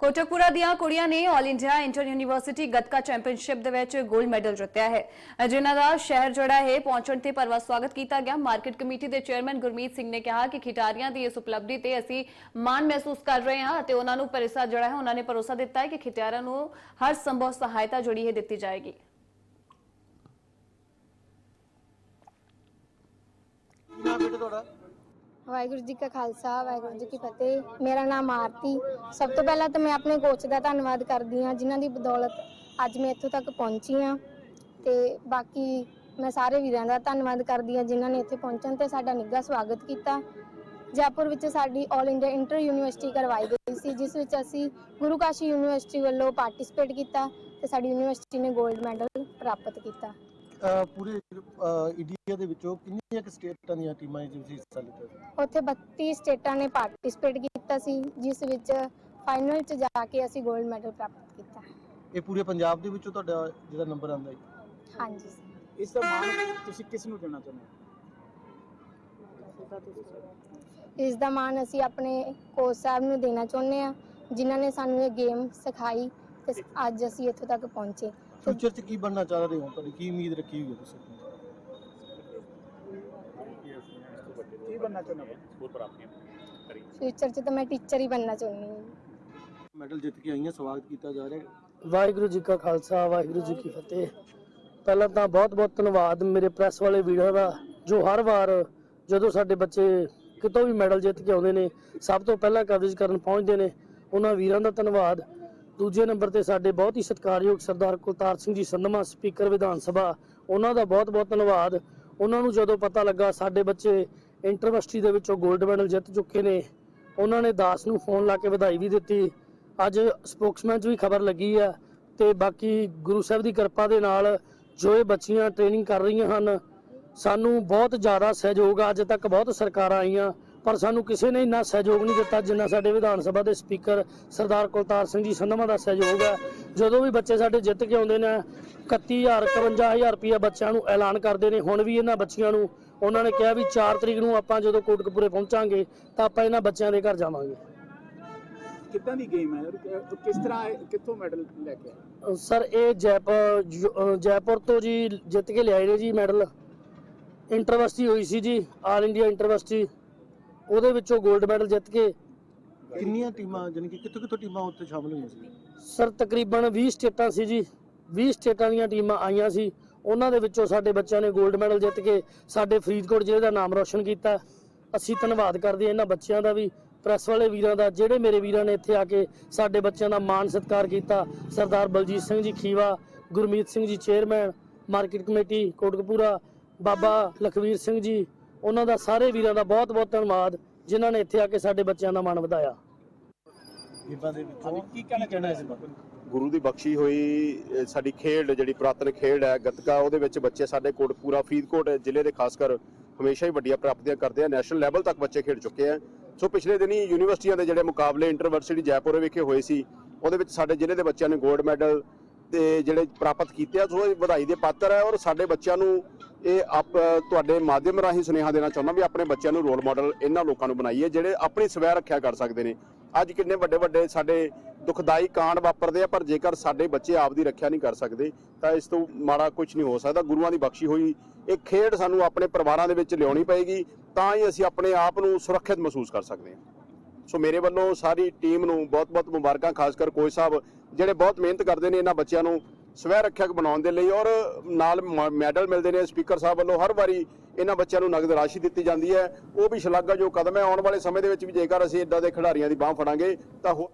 ਕੋਟਕਪੂਰਾ ਦੀਆਂ ਕੁੜੀਆਂ ਨੇ 올 India inter university Gatka championship ਦੇ ਵਿੱਚ 골ਡ ਮੈਡਲ ਜਿੱਤਿਆ ਹੈ। ਜਿਨ੍ਹਾਂ ਦਾ ਸ਼ਹਿਰ ਜਿਹੜਾ ਹੈ, ਪਹੁੰਚਣ ਤੇ ਭਰਵਾ ਸਵਾਗਤ ਕੀਤਾ ਗਿਆ। ਮਾਰਕੀਟ ਕਮੇਟੀ ਦੇ ਚੇਅਰਮੈਨ ਗੁਰਮੀਤ ਸਿੰਘ ਨੇ ਕਿਹਾ ਕਿ ਖਿਡਾਰੀਆਂ ਦੀ ਇਸ ਉਪਲਬਧੀ ਤੇ ਅਸੀਂ ਮਾਣ ਮਹਿਸੂਸ ਕਰ ਰਹੇ ਹਾਂ ਅਤੇ ਉਹਨਾਂ ਨੂੰ ਪਰਿਸ਼ਾ ਜਿਹੜਾ ਹੈ, ਉਹਨਾਂ ਨੇ ਭਰੋਸਾ ਦਿੱਤਾ ਹੈ ਕਿ ਖਿਡਾਰੀਆਂ ਨੂੰ ਹਰ ਸੰਭਵ ਸਹਾਇਤਾ ਜਿਹੜੀ ਹੈ ਦਿੱਤੀ ਜਾਏਗੀ। ਕੀ ਨਾਮ ਬੇਟਾ ਤੁਹਾਡਾ? ਵਾਹਿਗੁਰੂ ਜੀ ਕਾ ਖਾਲਸਾ, ਵਾਹਿਗੁਰੂ ਜੀ ਕੀ ਫਤਿਹ। ਮੇਰਾ ਨਾਮ ਆਰਤੀ। ਸਭ ਤੋਂ ਪਹਿਲਾਂ ਤਾਂ ਮੈਂ ਆਪਣੇ ਕੋਚ ਦਾ ਧੰਨਵਾਦ ਕਰਦੀ ਹਾਂ, ਜਿਨ੍ਹਾਂ ਦੀ ਬਦੌਲਤ ਅੱਜ ਮੈਂ ਇੱਥੋਂ ਤੱਕ ਪਹੁੰਚੀ ਹਾਂ। ਤੇ ਬਾਕੀ ਮੈਂ ਸਾਰੇ ਵੀਰਾਂ ਦਾ ਧੰਨਵਾਦ ਕਰਦੀ ਹਾਂ, ਜਿਨ੍ਹਾਂ ਨੇ ਇੱਥੇ ਪਹੁੰਚਣ ਤੇ ਸਾਡਾ ਨਿੱਘਾ ਸਵਾਗਤ ਕੀਤਾ। ਜੈਪੁਰ ਵਿੱਚ ਸਾਡੀ 올 ਇੰਡੀਆ ਇੰਟਰ ਯੂਨੀਵਰਸਿਟੀ ਕਰਵਾਈ ਗਈ ਸੀ, ਜਿਸ ਵਿੱਚ ਅਸੀਂ ਗੁਰੂ ਕਾਸ਼ੀ ਯੂਨੀਵਰਸਿਟੀ ਵੱਲੋਂ ਪਾਰਟਿਸਿਪੇਟ ਕੀਤਾ ਤੇ ਸਾਡੀ ਯੂਨੀਵਰਸਿਟੀ ਨੇ 골ਡ ਮੈਡਲ ਪ੍ਰਾਪਤ ਕੀਤਾ। ਪੂਰੇ ਇੰਡੀਆ ਦੇ ਵਿੱਚੋਂ ਕਿੰਨੀਆਂ ਕਿ ਸਟੇਟਾਂ ਦੀਆਂ ਟੀਮਾਂ ਵਿੱਚ ਤੁਸੀਂ ਹਿੱਸਾ ਲਿੱਤਾ ਸੀ? ਉੱਥੇ 32 ਸਟੇਟਾਂ ਨੇ ਪਾਰਟਿਸਿਪੇਟ ਕੀਤਾ ਸੀ ਜਿਸ ਵਿੱਚ ਫਾਈਨਲ 'ਚ ਜਾ ਕੇ ਅਸੀਂ 골ਡ ਮੈਡਲ ਪ੍ਰਾਪਤ ਕੀਤਾ। ਇਹ ਪੂਰੇ ਪੰਜਾਬ ਦੇ ਵਿੱਚੋਂ ਤੁਹਾਡਾ ਜਿਹੜਾ ਨੰਬਰ ਆਂਦਾ ਹੈ ਹਾਂਜੀ। ਇਸ ਦਾ ਮਾਣ ਤੁਸੀਂ ਕਿਸ ਨੂੰ ਦੇਣਾ ਚਾਹੁੰਦੇ ਇਸ ਦਾ ਮਾਣ ਅਸੀਂ ਆਪਣੇ ਕੋਚ ਸਾਹਿਬ ਨੂੰ ਦੇਣਾ ਚਾਹੁੰਦੇ ਆ ਜਿਨ੍ਹਾਂ ਨੇ ਸਾਨੂੰ ਇਹ ਗੇਮ ਸਿਖਾਈ ਤੇ ਅੱਜ ਅਸੀਂ ਇੱਥੋਂ ਤੱਕ ਪਹੁੰਚੇ। ਫਿਊਚਰ 'ਚ ਕੀ ਬਣਨਾ ਚਾਹ ਰਹੇ ਹੋ? ਤੁਹਾਡੀ ਕੀ ਉਮੀਦ ਰੱਖੀ ਹੋਈ ਹੈ ਤੁਸੀਂ? ਕੀ ਬਣਨਾ ਚਾਹੁੰਦੇ ਹੋ? ਫਿਊਚਰ 'ਚ ਤਾਂ ਮੈਂ ਟੀਚਰ ਹੀ ਬਣਨਾ ਚਾਹੁੰਦੀ ਹਾਂ। ਮੈਡਲ ਜਿੱਤ ਕੇ ਆਈਆਂ ਸਵਾਗਤ ਕੀਤਾ ਜਾ ਰਿਹਾ ਹੈ। ਵਾਹਿਗੁਰੂ ਜੀ ਕਾ ਖਾਲਸਾ ਵਾਹਿਗੁਰੂ ਜੀ ਕੀ ਫਤਿਹ। ਪਹਿਲਾਂ ਤਾਂ ਬਹੁਤ-ਬਹੁਤ ਧੰਨਵਾਦ ਮੇਰੇ ਪ੍ਰੈਸ ਵਾਲੇ ਵੀਰਾਂ ਦਾ ਜੋ ਹਰ ਵਾਰ ਜਦੋਂ ਸਾਡੇ ਬੱਚੇ ਕਿਤੋਂ ਵੀ ਮੈਡਲ ਜਿੱਤ ਕੇ ਆਉਂਦੇ ਨੇ ਸਭ ਤੋਂ ਪਹਿਲਾਂ ਕਵਰੇਜ ਕਰਨ ਪਹੁੰਚਦੇ ਨੇ ਉਹਨਾਂ ਵੀਰਾਂ ਦਾ ਧੰਨਵਾਦ। ਦੂਜੇ ਨੰਬਰ ਤੇ ਸਾਡੇ ਬਹੁਤ ਹੀ ਸਤਿਕਾਰਯੋਗ ਸਰਦਾਰ ਕੁਲਤਾਰ ਸਿੰਘ ਜੀ ਸੰਧਮਾ, ਸਪੀਕਰ ਵਿਧਾਨ ਸਭਾ, ਉਹਨਾਂ ਦਾ ਬਹੁਤ-ਬਹੁਤ ਧੰਨਵਾਦ। ਉਹਨਾਂ ਨੂੰ ਜਦੋਂ ਪਤਾ ਲੱਗਾ ਸਾਡੇ ਬੱਚੇ ਇੰਟਰਵਿਊਸਟੀ ਦੇ ਵਿੱਚੋਂ 골ਡ ਮੈਡਲ ਜਿੱਤ ਚੁੱਕੇ ਨੇ, ਉਹਨਾਂ ਨੇ ਦਾਸ ਨੂੰ ਫੋਨ ਲਾ ਕੇ ਵਧਾਈ ਵੀ ਦਿੱਤੀ। ਅੱਜ ਸਪੋਕਸਮੈਨ 'ਚ ਵੀ ਖਬਰ ਲੱਗੀ ਆ ਤੇ ਬਾਕੀ ਗੁਰੂ ਸਾਹਿਬ ਦੀ ਕਿਰਪਾ ਦੇ ਨਾਲ ਜੋ ਇਹ ਬੱਚੀਆਂ ਟ੍ਰੇਨਿੰਗ ਕਰ ਰਹੀਆਂ ਹਨ, ਸਾਨੂੰ ਬਹੁਤ ਜ਼ਿਆਦਾ ਸਹਿਯੋਗ ਆ। ਅੱਜ ਤੱਕ ਬਹੁਤ ਸਰਕਾਰਾਂ ਆਈਆਂ ਪਰ ਸਾਨੂੰ ਕਿਸੇ ਨੇ ਇੰਨਾ ਸਹਿਯੋਗ ਨਹੀਂ ਦਿੱਤਾ ਜਿੰਨਾ ਸਾਡੇ ਵਿਧਾਨ ਸਭਾ ਦੇ ਸਪੀਕਰ ਸਰਦਾਰ ਕੁਲਤਾਰ ਸਿੰਘ ਜੀ ਸੰਧਮਾ ਦਾ ਸਹਿਯੋਗ ਹੈ। ਜਦੋਂ ਵੀ ਬੱਚੇ ਸਾਡੇ ਜਿੱਤ ਕੇ ਆਉਂਦੇ ਨੇ 31000 51000 ਰੁਪਏ ਬੱਚਿਆਂ ਨੂੰ ਐਲਾਨ ਕਰਦੇ ਨੇ। ਹੁਣ ਵੀ ਇਹਨਾਂ ਬੱਚਿਆਂ ਨੂੰ ਉਹਨਾਂ ਨੇ ਕਿਹਾ ਵੀ 4 ਤਰੀਕ ਨੂੰ ਆਪਾਂ ਜਦੋਂ ਕੋਟਕਪੂਰੇ ਪਹੁੰਚਾਂਗੇ ਤਾਂ ਆਪਾਂ ਇਹਨਾਂ ਬੱਚਿਆਂ ਦੇ ਘਰ ਜਾਵਾਂਗੇ। ਕਿੱਦਾਂ ਦੀ ਗੇਮ ਹੈ? ਕਿਸ ਤਰ੍ਹਾਂ ਕਿੱਥੋਂ ਮੈਡਲ ਲੈ ਕੇ ਆਏ? ਸਰ ਇਹ ਜੈਪੁਰ ਜੈਪੁਰ ਤੋਂ ਜੀ ਜਿੱਤ ਕੇ ਲਿਆਏ ਨੇ ਜੀ ਮੈਡਲ। ਇੰਟਰਵਿਊਸਟੀ ਹੋਈ ਸੀ ਜੀ ਆਲ ਇੰਡੀਆ ਇੰਟਰਵਿਊਸਟੀ ਉਹਦੇ ਵਿੱਚੋਂ 골ਡ ਮੈਡਲ ਜਿੱਤ ਕੇ ਕਿੰਨੀਆਂ ਟੀਮਾਂ ਜਾਨੀ ਕਿ ਕਿੱਥੋਂ ਕਿੱਥੋਂ ਟੀਮਾਂ ਉੱਥੇ ਸ਼ਾਮਲ ਹੋਈਆਂ ਸੀ? ਸਰ ਤਕਰੀਬਨ 20 ਸਟੇਟਾਂ ਸੀ ਜੀ। 20 ਸਟੇਟਾਂ ਦੀਆਂ ਟੀਮਾਂ ਆਈਆਂ ਸੀ। ਉਹਨਾਂ ਦੇ ਵਿੱਚੋਂ ਸਾਡੇ ਬੱਚਿਆਂ ਨੇ 골ਡ ਮੈਡਲ ਜਿੱਤ ਕੇ ਸਾਡੇ ਫਰੀਦਕੋਟ ਜ਼ਿਲ੍ਹੇ ਦਾ ਨਾਮ ਰੌਸ਼ਨ ਕੀਤਾ। ਅਸੀਂ ਧੰਨਵਾਦ ਕਰਦੇ ਹਾਂ ਇਹਨਾਂ ਬੱਚਿਆਂ ਦਾ ਵੀ ਪ੍ਰੈਸ ਵਾਲੇ ਵੀਰਾਂ ਦਾ ਜਿਹੜੇ ਮੇਰੇ ਵੀਰਾਂ ਨੇ ਇੱਥੇ ਆ ਕੇ ਸਾਡੇ ਬੱਚਿਆਂ ਦਾ ਮਾਣ ਸਤਿਕਾਰ ਕੀਤਾ। ਸਰਦਾਰ Baljit Singh ji Khiwa Gurmeet Singh ji chairman market committee Kotkapura Baba Lakhvir Singh ji ਉਹਨਾਂ ਦਾ ਸਾਰੇ ਵੀਰਾਂ ਦਾ ਬਹੁਤ ਬਹੁਤ ਧੰਨਵਾਦ ਜਿਨ੍ਹਾਂ ਨੇ ਇੱਥੇ ਆ ਕੇ ਸਾਡੇ ਬੱਚਿਆਂ ਦਾ ਮਾਣ ਵਧਾਇਆ। ਗੇਮਾਂ ਦੇ ਵਿੱਚੋਂ ਹਾਂਜੀ, ਕੀ ਕਹਿਣਾ ਚਾਹੁੰਦੇ ਇਸ ਬਾਰੇ? ਗੁਰੂ ਦੀ ਬਖਸ਼ੀ ਹੋਈ ਅਹ ਸਾਡੀ ਖੇਡ ਜਿਹੜੀ ਪੁਰਾਤਨ ਖੇਡ ਹੈ ਗੱਤਕਾ ਉਹਦੇ ਵਿੱਚ ਬੱਚੇ ਸਾਡੇ ਕੋਟਪੂਰਾ ਫਰੀਦਕੋਟ ਜ਼ਿਲ੍ਹੇ ਦੇ ਖਾਸ ਕਰ ਹਮੇਸ਼ਾ ਹੀ ਵੱਡੀਆਂ ਪ੍ਰਾਪਤੀਆਂ ਕਰਦੇ ਆ ਨੈਸ਼ਨਲ ਲੈਵਲ ਤੱਕ ਬੱਚੇ ਖੇਡ ਚੁੱਕੇ ਆ। ਸੋ ਪਿਛਲੇ ਦਿਨੀ ਯੂਨੀਵਰਸਿਟੀਆਂ ਦੇ ਜਿਹੜੇ ਮੁਕਾਬਲੇ ਇੰਟਰਵਰਸਿਟੀ ਜੈਪੁਰ ਵਿਖੇ ਹੋਏ ਸੀ ਉਹਦੇ ਵਿੱਚ ਸਾਡੇ ਜ਼ਿਲ੍ਹੇ ਦੇ ਬੱਚਿਆਂ ਨੇ 골ਡ ਮੈਡਲ ਤੇ ਜਿਹੜੇ ਪ੍ਰਾਪਤ ਕੀਤੇ ਆ ਸੋ ਇਹ ਵਧਾਈ ਦੇ ਪਾਤਰ ਹੈ ਔਰ ਸਾਡੇ ਬੱਚਿਆਂ ਨੂੰ ਇਹ ਆਪ ਤੁਹਾਡੇ ਮਾਧਿਅਮ ਰਾਹੀਂ ਸੁਨੇਹਾ ਦੇਣਾ ਚਾਹੁੰਦਾ ਵੀ ਆਪਣੇ ਬੱਚਿਆਂ ਨੂੰ ਰੋਲ ਮਾਡਲ ਇਹਨਾਂ ਲੋਕਾਂ ਨੂੰ ਬਣਾਈਏ ਜਿਹੜੇ ਆਪਣੀ ਸਵੈ ਰੱਖਿਆ ਕਰ ਸਕਦੇ ਨੇ। ਅੱਜ ਕਿੰਨੇ ਵੱਡੇ ਵੱਡੇ ਸਾਡੇ ਦੁਖਦਾਈ ਕਾਂਡ ਵਾਪਰਦੇ ਆ, ਪਰ ਜੇਕਰ ਸਾਡੇ ਬੱਚੇ ਆਪ ਦੀ ਰੱਖਿਆ ਨਹੀਂ ਕਰ ਸਕਦੇ, ਤਾਂ ਇਸ ਤੋਂ ਮਾੜਾ ਕੁਝ ਨਹੀਂ ਹੋ ਸਕਦਾ। ਗੁਰੂਆਂ ਦੀ ਬਖਸ਼ੀ ਹੋਈ, ਇਹ ਖੇਡ ਸਾਨੂੰ ਆਪਣੇ ਪਰਿਵਾਰਾਂ ਦੇ ਵਿੱਚ ਲਿਆਉਣੀ ਪਏਗੀ, ਤਾਂ ਹੀ ਅਸੀਂ ਆਪਣੇ ਆਪ ਨੂੰ ਸੁਰੱਖਿਅਤ ਮਹਿਸੂਸ ਕਰ ਸਕਦੇ ਹਾਂ। ਸੋ ਮੇਰੇ ਵੱਲੋਂ ਸਾਰੀ ਟੀਮ ਨੂੰ ਬਹੁਤ-ਬਹੁਤ ਮੁਬਾਰਕਾਂ ਖਾਸ ਕਰ ਕੋਚ ਸਾਹਿਬ, ਜਿਹੜੇ ਬਹੁਤ ਮਿਹਨਤ ਕਰਦੇ ਨੇ ਇਹਨਾਂ ਬੱਚਿਆਂ ਨੂੰ। ਸਵੈ ਰੱਖਿਅਕ ਬਣਾਉਣ ਦੇ ਲਈ ਔਰ ਨਾਲ ਮ- ਮੈਡਲ ਮਿਲਦੇ ਨੇ ਸਪੀਕਰ ਸਾਹਿਬ ਵੱਲੋਂ ਹਰ ਵਾਰੀ ਇਹਨਾਂ ਬੱਚਿਆਂ ਨੂੰ ਨਗਦ ਰਾਸ਼ੀ ਦਿੱਤੀ ਜਾਂਦੀ ਹੈ। ਉਹ ਵੀ ਸ਼ਲਾਘਾ ਜੋ ਕਦਮ ਹੈ। ਆਉਣ ਵਾਲੇ ਸਮੇਂ ਦੇ ਵਿੱਚ ਵੀ ਜੇਕਰ ਅਸੀਂ ਇਦਾਂ ਦੇ ਖਿਡਾਰੀਆਂ ਦੀ ਬਾਹ ਫੜਾਂਗੇ ਤਾਂ ਹੋ